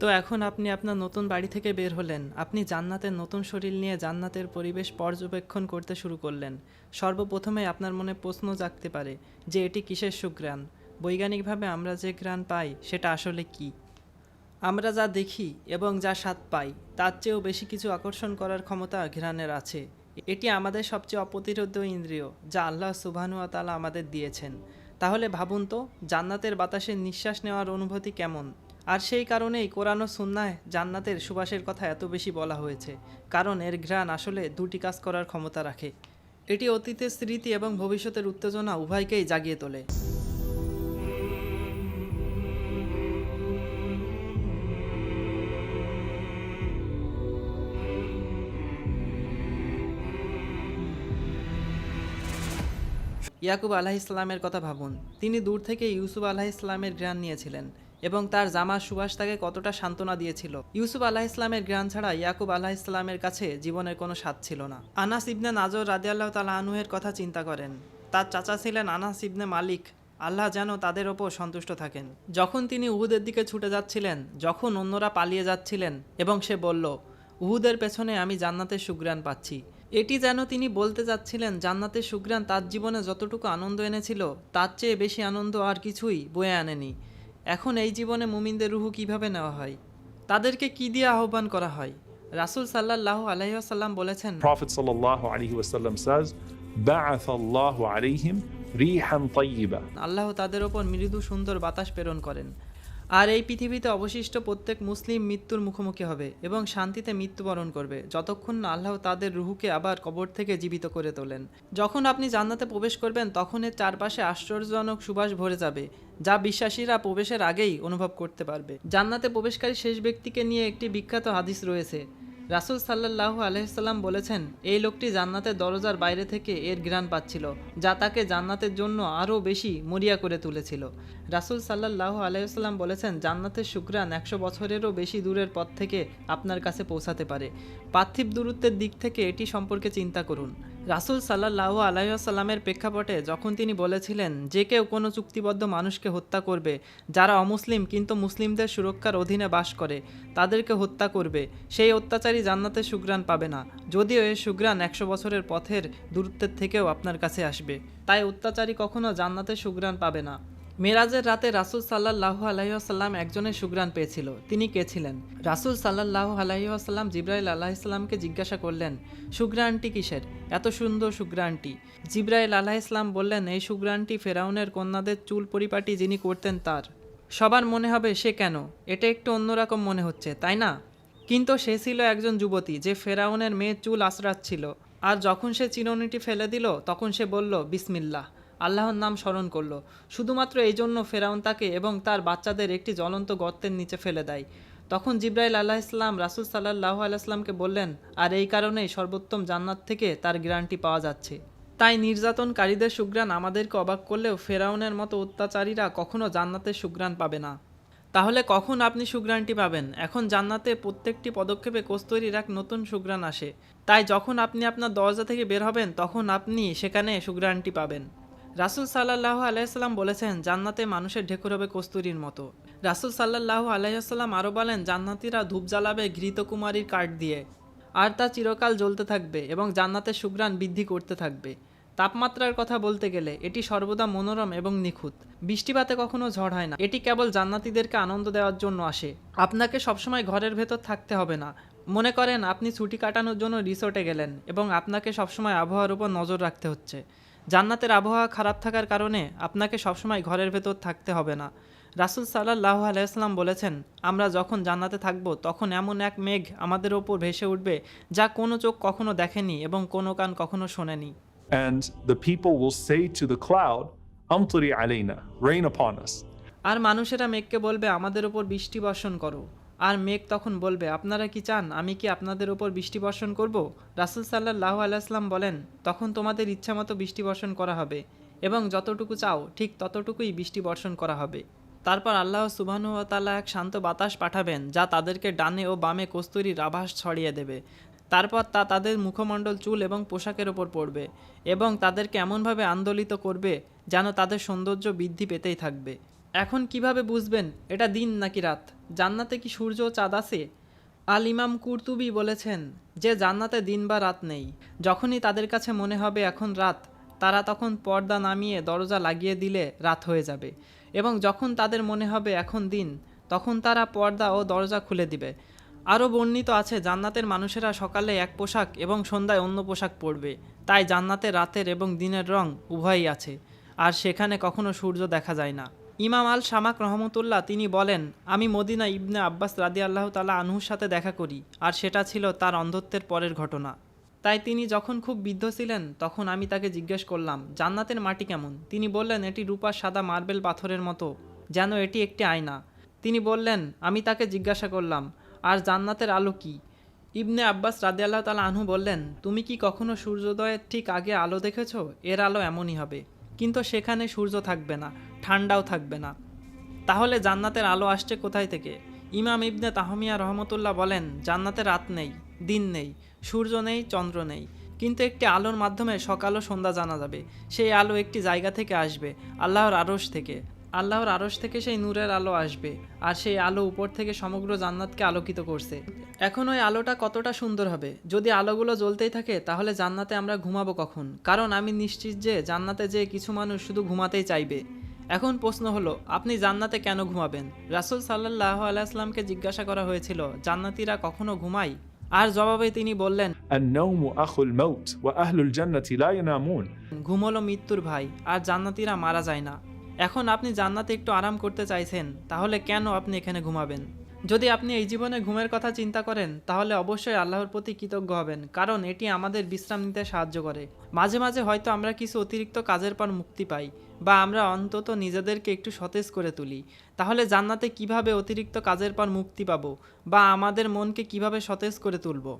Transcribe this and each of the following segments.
তো এখন আপনি আপনার নতুন বাড়ি থেকে বের হলেন। আপনি জান্নাতের নতুন শরীর নিয়ে জান্নাতের পরিবেশ পর্যবেক্ষণ করতে শুরু করলেন। সর্বপ্রথমে আপনার মনে প্রশ্ন জাগতে পারে, যে এটি কিসের সুঘ্রাণ? বৈজ্ঞানিকভাবে আমরা যে ঘ্রাণ পাই, সেটা আসলে কি? আমরা যা দেখি এবং যা স্বাদ পাই, তার চেয়েও বেশি কিছু আকর্ষণ করার ক্ষমতা ঘ্রাণের আছে। এটি আমাদের সবচেয়ে অপ্রতিরোধ ইন্দ্রিয়, যা আল্লাহ সুবহানুয়া তালা আমাদের দিয়েছেন। তাহলে ভাবুন তো, জান্নাতের বাতাসে নিঃশ্বাস নেওয়ার অনুভূতি কেমন? আর সেই কারণেই কোরআন ও সুন্নায় জান্নাতের সুবাসের কথা এত বেশি বলা হয়েছে, কারণ এর ঘ্রাণ আসলে দুটি কাজ করার ক্ষমতা রাখে। এটি অতীতের স্মৃতি এবং ভবিষ্যতের উত্তেজনা উভয়কেই জাগিয়ে তোলে। ইয়াকুব আলাহ ইসলামের কথা ভাবুন। তিনি দূর থেকে ইউসুফ আলাহ ইসলামের জ্ঞান নিয়েছিলেন। এবং তার জামার সুবাস তাকে কতটা সান্ত্বনা দিয়েছিল। ইউসুফ আলাহ ইসলামের জ্ঞান ছাড়া ইয়াকুব আলাহ ইসলামের কাছে জীবনের কোনো স্বাদ ছিল না। আনাস ইবনে নাজর রাদি আল্লাহ তালা আনুহের কথা চিন্তা করেন। তার চাচা ছিলেন আনাস ইবনে মালিক। আল্লাহ যেন তাদের ওপর সন্তুষ্ট থাকেন। যখন তিনি উহুদের দিকে ছুটে যাচ্ছিলেন, যখন অন্যরা পালিয়ে যাচ্ছিলেন এবং সে বলল, উহুদের পেছনে আমি জান্নাতের সুগ্রাণ পাচ্ছি। এটি যেন তিনি বলতে চাচ্ছিলেন জান্নাতের সুগ্রাণ তার জীবনে যতটুকু আনন্দ এনেছিল, তার চেয়ে বেশি আনন্দ আর কিছুই বয়ে আনেনি। এখন এই জীবনে মুমিনদের রুহু কীভাবে নেওয়া হয়? তাদেরকে কি দিয়ে আহ্বান করা হয়? রাসূল সাল্লাল্লাহু আলাইহি ওয়াসাল্লাম বলেছেন Prophet sallallahu alaihi wasallam says, "Ba'ath Allahu alaihim rihan tayyiba." আল্লাহ তাদের ওপর মৃদু সুন্দর বাতাস প্রেরণ করেন। আর এই পৃথিবীতে অবশিষ্ট প্রত্যেক মুসলিম মৃত্যুর মুখোমুখি হবে এবং শান্তিতে মৃত্যুবরণ করবে, যতক্ষণ না আল্লাহ তাদের রুহুকে আবার কবর থেকে জীবিত করে তোলেন। যখন আপনি জান্নাতে প্রবেশ করবেন, তখন এর চারপাশে আশ্চর্যজনক সুবাস ভরে যাবে, যা বিশ্বাসীরা প্রবেশের আগেই অনুভব করতে পারবে। জান্নাতে প্রবেশকারী শেষ ব্যক্তিকে নিয়ে একটি বিখ্যাত হাদিস রয়েছে রাসুল সাল্লাহ আলহিসাল্লাম বলেছেন, এই লোকটি জান্নাতের দরজার বাইরে থেকে এর ঘ্রাণ পাচ্ছিল, যা তাকে জান্নাতের জন্য আরও বেশি মরিয়া করে তুলেছিল। রাসুল সাল্লাহ আলহিসাল্লাম বলেছেন, জান্নাতের শুক্রান একশো বছরেরও বেশি দূরের পথ থেকে আপনার কাছে পৌঁছাতে পারে। পার্থিব দূরত্বের দিক থেকে এটি সম্পর্কে চিন্তা করুন। রাসুল সাল্লাহ আলাইসাল্লামের প্রেক্ষাপটে যখন তিনি বলেছিলেন, যে কেউ কোনো চুক্তিবদ্ধ মানুষকে হত্যা করবে, যারা অমুসলিম কিন্তু মুসলিমদের সুরক্ষার অধীনে বাস করে, তাদেরকে হত্যা করবে, সেই অত্যাচারী জান্নাতে সুগ্রাণ পাবে না, যদিও এই সুগ্রাণ একশো বছরের পথের দূরত্বের থেকেও আপনার কাছে আসবে। তাই অত্যাচারী কখনো জান্নাতে সুগ্রাণ পাবে না। মেরাজের রাতে রাসুল সাল্লাহ আলাইসাল্লাম একজনের সুগ্রাণ পেয়েছিল। তিনি কে ছিলেন? রাসুল সাল্লাহ আলাইসাল্লাম জিব্রাইল আলাহিসাল্লামকে জিজ্ঞাসা করলেন, সুগ্রাণটি কিসের? এত সুন্দর সুগ্রাণটি। জিব্রাইল আলাহিসাল্লাম বললেন, এই সুগ্রাণটি ফেরাউনের কন্যাদের চুল পরিপাটি যিনি করতেন তার। সবার মনে হবে সে কেন? এটা একটু অন্যরকম মনে হচ্ছে, তাই না? কিন্তু সে ছিল একজন যুবতী যে ফেরাউনের মেয়ের চুল আশ্রাচ্ছিল আর যখন সে চিরুনিটি ফেলে দিল, তখন সে বলল, বিসমিল্লাহ। আল্লাহর নাম স্মরণ করল। শুধুমাত্র এই জন্য ফেরাউন তাকে এবং তার বাচ্চাদের একটি জ্বলন্ত গর্তের নিচে ফেলে দেয়। তখন জিব্রাইল আল্লাহ ইসলাম রাসুল সাল্লাহ আলাইসলামকে বললেন, আর এই কারণেই সর্বোত্তম জান্নাত থেকে তার গ্রান্টি পাওয়া যাচ্ছে। তাই নির্যাতনকারীদের সুগ্রাণ আমাদেরকে অবাক করলেও ফেরাউনের মতো অত্যাচারীরা কখনও জান্নাতের সুগ্রাণ পাবে না। তাহলে কখন আপনি সুগ্রাণটি পাবেন? এখন জান্নাতে প্রত্যেকটি পদক্ষেপে কস্তুরীর এক নতুন সুগ্রাণ আসে। তাই যখন আপনি আপনার দরজা থেকে বের হবেন, তখন আপনি সেখানে সুগ্রাণটি পাবেন। রাসুল সাল্লাহ আলাইসাল্লাম বলেছেন, জান্নাতে মানুষের ঢেকুর হবে কস্তুরীর মতো। রাসুল সাল্লাহ আলাইসাল্লাম আরও বলেন, জান্নাতিরা ধূপ জ্বালাবে ঘৃত কুমারীর কাঠ দিয়ে, আর তা চিরকাল জ্বলতে থাকবে এবং জান্নাতের সুগ্রাণ বৃদ্ধি করতে থাকবে। তাপমাত্রার কথা বলতে গেলে, এটি সর্বদা মনোরম এবং নিখুঁত। বৃষ্টিপাতে কখনো ঝড় হয় না। এটি কেবল জান্নাতিদেরকে আনন্দ দেওয়ার জন্য আসে। আপনাকে সবসময় ঘরের ভেতর থাকতে হবে না। মনে করেন, আপনি ছুটি কাটানোর জন্য রিসোর্টে গেলেন এবং আপনাকে সবসময় আবহাওয়ার উপর নজর রাখতে হচ্ছে। জান্নাতের আবহাওয়া খারাপ থাকার কারণে আপনাকে সবসময় ঘরের ভেতর থাকতে হবে না। রাসুল সাল্লাহ আলাইসলাম বলেছেন আমরা যখন জান্নাতে থাকব তখন এমন এক মেঘ আমাদের ওপর ভেসে উঠবে যা কোনো চোখ কখনো দেখেনি এবং কোনো কান কখনো শোনেনি। And the people will say to the cloud, "Amtari alayna, rain upon us." আর মানুষেরা মেঘকে বলবে আমাদের ওপর বৃষ্টি বর্ষণ করো। আর মেঘ তখন বলবে, আপনারা কি চান? আমি কি আপনাদের ওপর বৃষ্টি বর্ষণ করব? রাসুল সাল্লাহ আলাইসলাম বলেন, তখন তোমাদের ইচ্ছা মতো বৃষ্টি বর্ষণ করা হবে এবং যতটুকু চাও, ঠিক ততটুকুই বৃষ্টি বর্ষণ করা হবে। তারপর আল্লাহ সুবাহু তাআলা এক শান্ত বাতাস পাঠাবেন, যা তাদেরকে ডানে ও বামে কস্তুরীর আভাস ছড়িয়ে দেবে। তারপর তা তাদের মুখমণ্ডল, চুল এবং পোশাকের ওপর পড়বে এবং তাদেরকে এমনভাবে আন্দোলিত করবে যেন তাদের সৌন্দর্য বৃদ্ধি পেতেই থাকবে। এখন কীভাবে বুঝবেন এটা দিন নাকি রাত? জান্নাতে কি সূর্য চাঁদ আছে? আল ইমাম কুর্তুবি বলেছেন, যে জান্নাতে দিন বা রাত নেই। যখনই তাদের কাছে মনে হবে এখন রাত, তারা তখন পর্দা নামিয়ে দরজা লাগিয়ে দিলে রাত হয়ে যাবে। এবং যখন তাদের মনে হবে এখন দিন, তখন তারা পর্দা ও দরজা খুলে দিবে। আরও বর্ণিত আছে, জান্নাতের মানুষেরা সকালে এক পোশাক এবং সন্ধ্যায় অন্য পোশাক পরবে। তাই জান্নাতে রাতের এবং দিনের রং উভয়ই আছে। আর সেখানে কখনো সূর্য দেখা যায় না। ইমাম আল শামাক রহমতুল্লাহ তিনি বলেন, আমি মদিনা ইবনে আব্বাস রাদি আল্লাহ তালা আনহুর সাথে দেখা করি, আর সেটা ছিল তার অন্ধত্বের পরের ঘটনা। তাই তিনি যখন খুব বৃদ্ধ ছিলেন, তখন আমি তাকে জিজ্ঞেস করলাম, জান্নাতের মাটি কেমন? তিনি বললেন, এটি রূপার সাদা মার্বেল পাথরের মতো, যেন এটি একটি আয়না। তিনি বললেন, আমি তাকে জিজ্ঞাসা করলাম, আর জান্নাতের আলো কি? ইবনে আব্বাস রাদে আল্লাহ তালা আনহু বললেন, তুমি কি কখনো সূর্যোদয়ের ঠিক আগে আলো দেখেছ? এর আলো এমনই হবে। কিন্তু সেখানে সূর্য থাকবে না, ঠান্ডাও থাকবে না। তাহলে জান্নাতের আলো আসছে কোথায় থেকে? ইমাম ইবনে তাহমিয়া রহমতুল্লাহ বলেন, জান্নাতে রাত নেই, দিন নেই, সূর্য নেই, চন্দ্র নেই। কিন্তু একটি আলোর মাধ্যমে সকাল ও সন্ধ্যা জানা যাবে। সেই আলো একটি জায়গা থেকে আসবে, আল্লাহর আরশ থেকে। আল্লাহর আরশ থেকে সেই নূরের আলো আসবে আর সেই আলো উপর থেকে সমগ্র জান্নাতকে আলোকিত করছে। এখন ওই আলোটা কতটা সুন্দর হবে? যদি আলোগুলো জ্বলতেই থাকে তাহলে জান্নাতে আমরা ঘুমাবো কখন? কারণ আমি নিশ্চিত যে জান্নাতে যে কিছু মানুষ শুধু ঘুমাতেই চাইবে। এখন প্রশ্ন হলো আপনি জান্নাতে কেন ঘুমাবেন? রাসুল সাল্লাহ আলাইসলামকে জিজ্ঞাসা করা হয়েছিল জান্নাতিরা কখনো ঘুমায়? আর জবাবে তিনি বললেন ঘুমলো মৃত্যুর ভাই আর জান্নাতিরা মারা যায় না। এখন আপনি জান্নাতে একটু আরাম করতে চাইছেন, তাহলে কেন আপনি এখানে ঘুমাবেন? যদি আপনি এই জীবনে ঘুমের কথা চিন্তা করেন, তাহলে অবশ্যই আল্লাহর প্রতি কৃতজ্ঞ হবেন, কারণ এটি আমাদের বিশ্রাম নিতে সাহায্য করে। মাঝে মাঝে হয়তো আমরা কিছু অতিরিক্ত কাজের পর মুক্তি পাই, বা আমরা অন্তত নিজেদেরকে একটু সতেজ করে তুলি। তাহলে জান্নাতে কীভাবে অতিরিক্ত কাজের পর মুক্তি পাবো, বা আমাদের মনকে কীভাবে সতেজ করে তুলবো?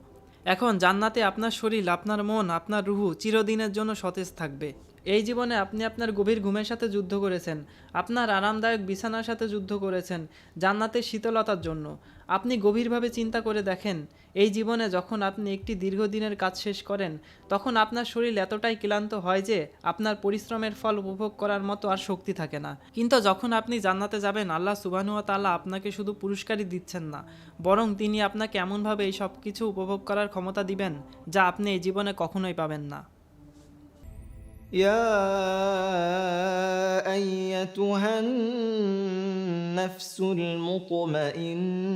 এখন জান্নাতে আপনার শরীর, আপনার মন, আপনার রুহু চিরদিনের জন্য সতেজ থাকবে। এই জীবনে আপনি আপনার গভীর ঘুমের সাথে যুদ্ধ করেছেন, আপনার আরামদায়ক বিছানার সাথে যুদ্ধ করেছেন, জান্নাতের শীতলতার জন্য। আপনি গভীরভাবে চিন্তা করে দেখেন এই জীবনে যখন আপনি একটি দীর্ঘদিনের কাজ শেষ করেন তখন আপনার শরীর এতটাই ক্লান্ত হয় যে আপনার পরিশ্রমের ফল উপভোগ করার মতো আর শক্তি থাকে না কিন্তু যখন আপনি জান্নাতে যাবেন আল্লাহ সুবাহানুয়া তাল্লাহ আপনাকে শুধু পুরস্কারই দিচ্ছেন না বরং তিনি আপনাকে এমনভাবে এই সব কিছু উপভোগ করার ক্ষমতা দিবেন যা আপনি এই জীবনে কখনোই পাবেন না يا ايتها النفس المطمئنه